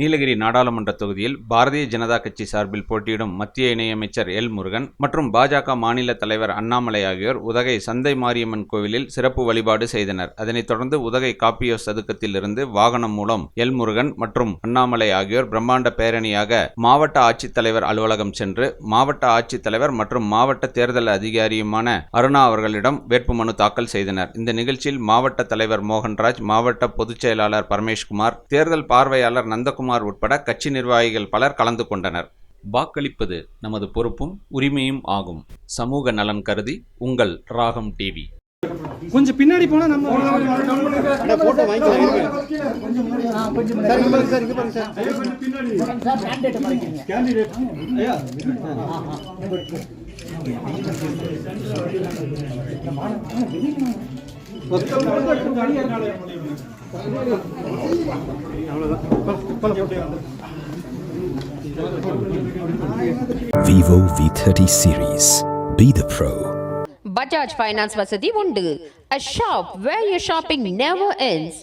நீலகிரி நாடாளுமன்ற தொகுதியில் பாரதிய ஜனதா கட்சி சார்பில் போட்டியிடும் மத்திய இணையமைச்சர் எல் முருகன் மற்றும் பாஜக மாநில தலைவர் அண்ணாமலை ஆகியோர் உதகை சந்தை மாரியம்மன் கோவிலில் சிறப்பு வழிபாடு செய்தனர். அதனைத் தொடர்ந்து உதகை காப்பியோ சதுக்கத்தில் இருந்து வாகனம் மூலம் எல் முருகன் மற்றும் அண்ணாமலை ஆகியோர் பிரம்மாண்ட பேரணியாக மாவட்ட ஆட்சித்தலைவர் அலுவலகம் சென்று மாவட்ட ஆட்சித்தலைவர் மற்றும் மாவட்ட தேர்தல் அதிகாரியுமான அருணா அவர்களிடம் வேட்புமனு தாக்கல் செய்தனர். இந்த நிகழ்ச்சியில் மாவட்ட தலைவர் மோகன்ராஜ் மாவட்ட பொதுச் செயலாளர் பரமேஷ்குமார் தேர்தல் பார்வையாளர் நந்தகுமார் உட்பட கட்சி நிர்வாகிகள் பலர் கலந்து கொண்டனர். வாக்களிப்பது நமது பொறுப்பும் உரிமையும் ஆகும். சமூக நலன் கருதி உங்கள் ராகம் டிவி. கொஞ்சம் பின்னாடி போனா நம்ம Vivo V30 series. Be the pro. Bajaj Finance வசதி உண்டு a shop where your shopping never ends